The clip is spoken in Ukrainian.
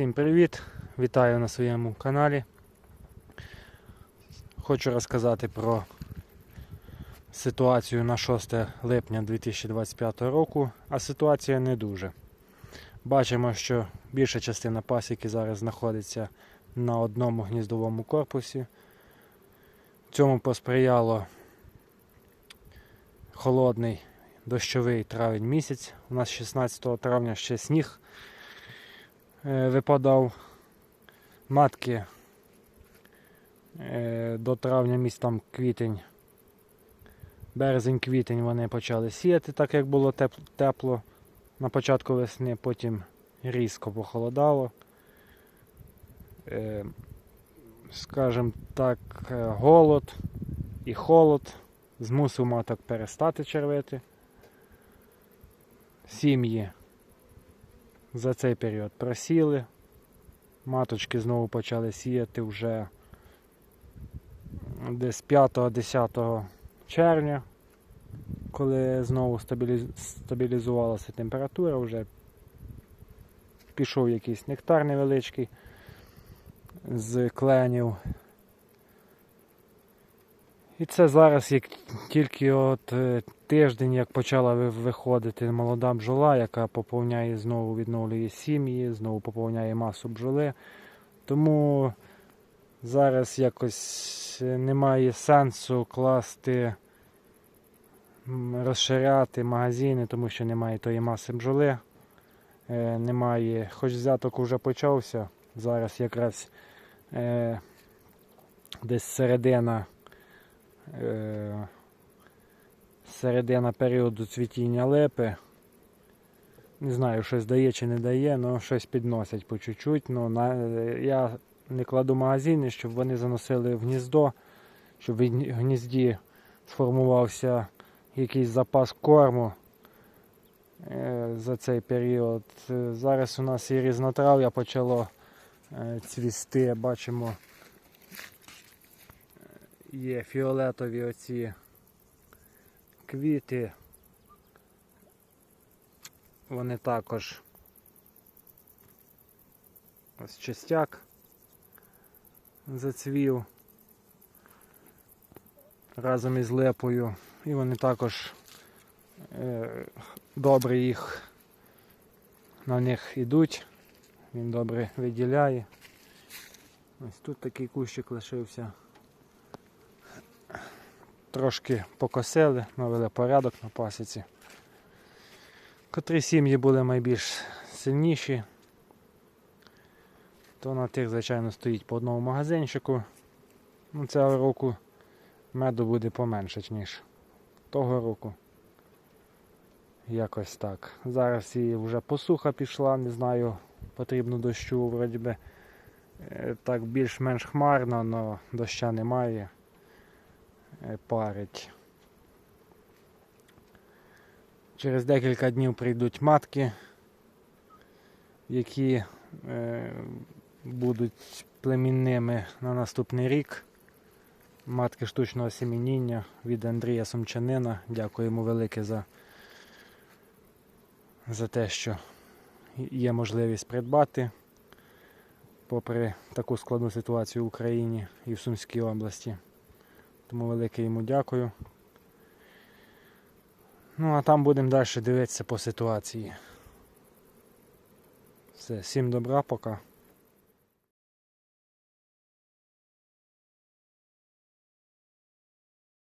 Всім привіт! Вітаю на своєму каналі. Хочу розказати про ситуацію на 6 липня 2025 року, а ситуація не дуже. Бачимо, що більша частина пасіки зараз знаходиться на одному гніздовому корпусі. Цьому посприяло холодний дощовий травень місяць. У нас 16 травня ще сніг випадав. Матки е, до травня місяць там квітень. Березень-квітень вони почали сіяти, так як було тепло на початку весни, потім різко похолодало. Е, Скажем так, е, голод і холод змусив маток перестати червити. Сім'ї за цей період просіли. Маточки знову почали сіяти вже десь 5-10 червня, коли знову стабілізувалася температура, вже пішов якийсь нектар невеличкий з кленів. І це зараз, як тільки от е, тиждень, як почала виходити молода бджола, яка поповняє знову відновлює сім'ї, знову поповняє масу бджоли. Тому зараз якось е, немає сенсу класти, розширяти магазини, тому що немає тої маси бджоли. Е, Немає, хоч взяток вже почався. Зараз якраз десь середина середина періоду цвітіння липи. Не знаю, щось дає чи не дає, але щось підносять по чуть-чуть. Ну, на, е, я не кладу магазини, щоб вони заносили в гніздо, щоб в гнізді сформувався якийсь запас корму е, за цей період. Е, Зараз у нас і різнотрав'я почало е, цвісти, бачимо є фіолетові оці квіти. Вони також ось частяк зацвів разом із лепою. І вони також е, добре їх на них ідуть. Він добре виділяє. Ось тут такий кущик лишився трошки покосили, навели порядок на пасіці. Котрі сім'ї були найбільш сильніші, то на тих, звичайно, стоїть по одному магазинчику. Ну, Цього року меду буде поменше, ніж того року. Якось так. Зараз і вже посуха пішла, не знаю, потрібно дощу, вроді би е, так більш-менш хмарно, але доща немає парить. Через декілька днів прийдуть матки, які е, будуть племінними на наступний рік. Матки штучного семеніння від Андрія Сумчанина. Дякую йому велике за, за те, що є можливість придбати попри таку складну ситуацію в Україні і в Сумській області. Тому велике йому дякую. Ну, а там будемо далі дивитися по ситуації. Все, всім добра, пока.